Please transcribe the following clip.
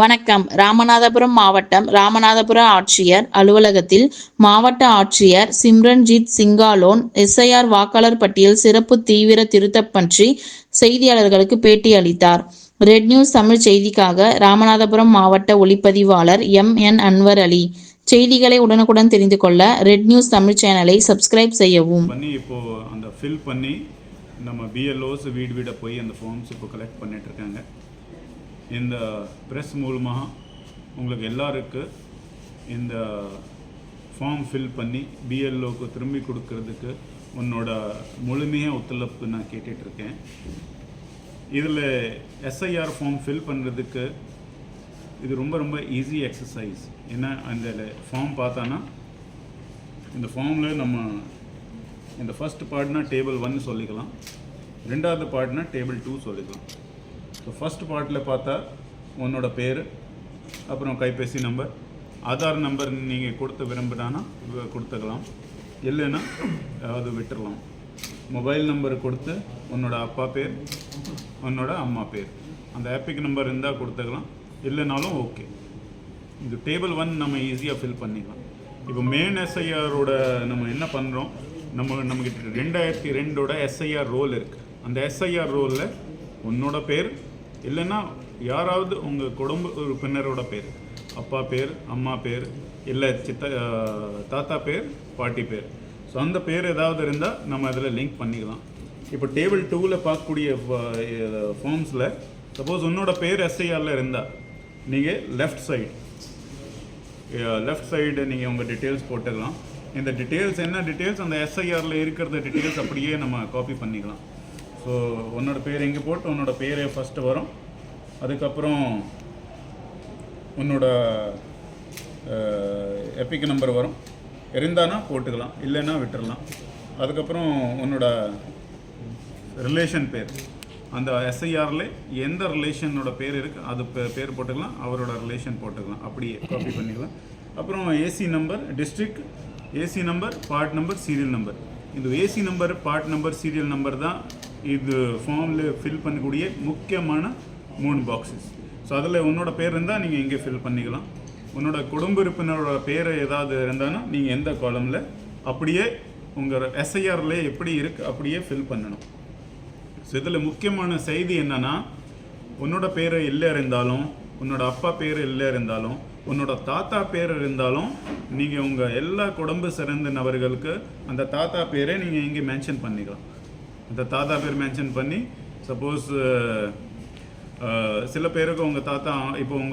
வணக்கம். ராமநாதபுரம் மாவட்டம் ராமநாதபுர ஆட்சியர் அலுவலகத்தில் மாவட்ட ஆட்சியர் சிம்ரன்ஜித் சிங்காலோன் எஸ்ஐஆர் வாக்காளர் பட்டியல் சிறப்பு தீவிர திருத்தம் பற்றி செய்தியாளர்களுக்கு பேட்டி அளித்தார். ரெட் நியூஸ் தமிழ் செய்திக்காக ராமநாதபுரம் மாவட்ட ஒளிப்பதிவாளர் எம். என். அன்வர் அலி. செய்திகளை உடனுக்குடன் தெரிந்து கொள்ள ரெட் நியூஸ் தமிழ் சேனலை சப்ஸ்கிரைப் செய்யவும். பண்ணி அந்த ஃபில் பண்ணி நம்ம பிஎல்ஓஸ் வீடு வீடாக போய் அந்த ஃபார்ம்ஸ் இப்போ கலெக்ட் பண்ணிட்டு இருக்காங்க. இந்த ப்ரெஸ் மூலமாக உங்களுக்கு எல்லாருக்கு இந்த ஃபார்ம் ஃபில் பண்ணி பிஎல்ஓக்கு திரும்பி கொடுக்கறதுக்கு உன்னோட முழுமையாக ஒத்துழைப்பு நான் கேட்டுட்ருக்கேன். இதில் எஸ்ஐஆர் ஃபார்ம் ஃபில் பண்ணுறதுக்கு இது ரொம்ப ரொம்ப ஈஸி எக்ஸசைஸ் ஏன்னா அந்த ஃபார்ம் பார்த்தானா இந்த ஃபார்மில் நம்ம இந்த ஃபஸ்ட் பார்ட்னா டேபிள் ஒன் சொல்லிக்கலாம். ரெண்டாவது பார்ட்னா டேபிள் டூ சொல்லிக்கலாம். ஸோ ஃபர்ஸ்ட் பார்ட்டில் பார்த்தா உன்னோட பேர் அப்புறம் கைபேசி நம்பர் ஆதார் நம்பர் நீங்கள் கொடுத்த விரும்புனானா கொடுத்துக்கலாம். இல்லைன்னா அது விட்டுறலாம். மொபைல் நம்பர் கொடுத்து உன்னோட அப்பா பேர் உன்னோட அம்மா பேர். அந்த ஆப்பிக் நம்பர் இருந்தால் கொடுத்துக்கலாம். இல்லைனாலும் ஓகே இந்த டேபிள் ஒன் நம்ம ஈஸியாக ஃபில் பண்ணிக்கலாம். இப்போ மெயின் எஸ்ஐஆரோட நம்ம என்ன பண்ணுறோம் நம்ம நம்மக்கிட்ட ரெண்டாயிரத்தி ரெண்டோட எஸ்ஐஆர் ரோல் இருக்குது அந்த எஸ்ஐஆர் ரோலில் உன்னோட பேர் இல்லைன்னா யாராவது உங்கள் குடும்ப உறுப்பினரோட பேர். அப்பா பேர் அம்மா பேர் இல்லை சித்த தாத்தா பேர் பாட்டி பேர். ஸோ அந்த பேர் ஏதாவது இருந்தால் நம்ம அதில் லிங்க் பண்ணிக்கலாம். இப்போ டேபிள் டூவில் பார்க்கக்கூடிய ஃபார்ம்ஸில் சப்போஸ் உன்னோட பேர் எஸ்ஐஆரில் இருந்தால் நீங்கள் லெஃப்ட் சைடு லெஃப்ட் சைடு நீங்கள் உங்கள் டீட்டெயில்ஸ் போட்டுக்கலாம் இந்த டீட்டெயில்ஸ் என்ன டீட்டெயில்ஸ் அந்த எஸ்ஐஆரில் இருக்கிற டீட்டெயில்ஸ் அப்படியே நம்ம காப்பி பண்ணிக்கலாம். ஸோ உன்னோட பேர் இங்கே போட்டு உன்னோட பேரே ஃபஸ்ட்டு வரும். அதுக்கப்புறம் உன்னோட எப்பிக் நம்பர் வரும். இருந்தானா போட்டுக்கலாம் இல்லைன்னா விட்டுடலாம் அதுக்கப்புறம் உன்னோட ரிலேஷன் பேர். அந்த எஸ்ஐஆரில் எந்த ரிலேஷனோட பேர் இருக்குது அது பேர் போட்டுக்கலாம் அவரோட ரிலேஷன் போட்டுக்கலாம். அப்படியே காப்பி பண்ணிக்கலாம் அப்புறம் AC number district AC number part number serial number இந்த AC number part number serial number தான் இது ஃபார்மில் ஃபில் பண்ணக்கூடிய முக்கியமான மூணு பாக்ஸஸ் ஸோ அதில் உன்னோட பேர் இருந்தால் நீங்கள் இங்கே ஃபில் பண்ணிக்கலாம். உன்னோட குடும்ப உறுப்பினரோட பேர் ஏதாவது இருந்தாலும் நீங்கள் எந்த காலமில் அப்படியே உங்கள் எஸ்ஐஆரில் எப்படி இருக்குது அப்படியே ஃபில் பண்ணணும். ஸோ இதில் முக்கியமான செய்தி என்னென்னா உன்னோட பேர் இல்லை இருந்தாலும் உன்னோட அப்பா பேர் இல்லை இருந்தாலும் உன்னோட தாத்தா பேர் இருந்தாலும் நீங்கள் உங்கள் எல்லா குடும்ப சிறந்த நபர்களுக்கு அந்த தாத்தா பேரை நீங்கள் இங்கே மென்ஷன் பண்ணிக்கலாம். அந்த தாத்தா பேர் மென்ஷன் பண்ணி சப்போஸ் சில பேருக்கு உங்கள் தாத்தா இப்போ உங்க